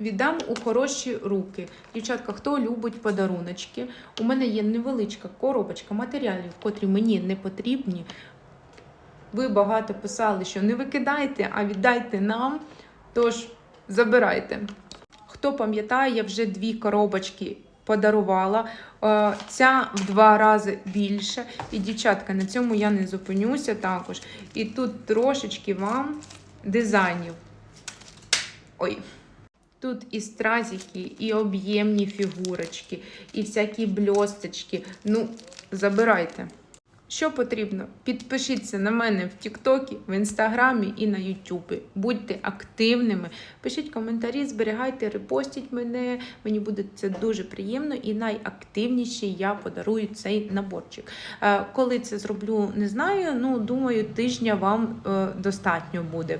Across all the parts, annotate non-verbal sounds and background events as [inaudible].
віддам у хороші руки. Дівчатка, хто любить подаруночки, у мене є невеличка коробочка матеріалів, котрі мені не потрібні. Ви багато писали, що не викидайте, а віддайте нам. Тож забирайте. Хто пам'ятає, я вже дві коробочки подарувала. Е, Ця в два рази більше. І, дівчатка, на цьому я не зупинюся також. І тут трошечки вам дизайнів. Ой. Тут і стразики, і об'ємні фігурочки, і всякі бльосточки. Ну, забирайте. Що потрібно? Підпишіться на мене в Тіктокі, в Інстаграмі і на Ютубі. Будьте активними, пишіть коментарі, зберігайте, репостіть мене. Мені буде це дуже приємно і найактивніші я подарую цей наборчик. Е, Коли це зроблю, не знаю. Ну, думаю, тижня вам е, достатньо буде.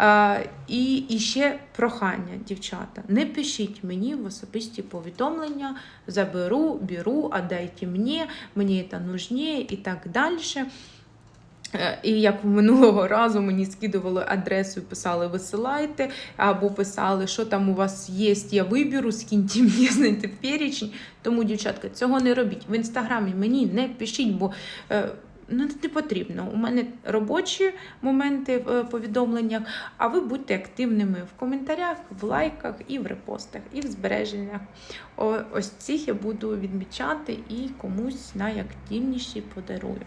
Е, І, і ще прохання, дівчата, не пишіть мені в особисті повідомлення, заберу, беру, а дайте мені, мені це нужніє і так далі. Е, І як минулого [laughs] разу мені скидували адресу і писали висилайте, або писали, що там у вас є, я виберу, скиньте [laughs] мені знайти перечень. Тому, дівчатка, цього не робіть. В інстаграмі мені не пишіть, бо е, ну, не потрібно. У мене робочі моменти в е, повідомленнях, а ви будьте активними в коментарях, в лайках і в репостах, і в збереженнях. Ось цих я буду відмічати і комусь найактивніші подарую.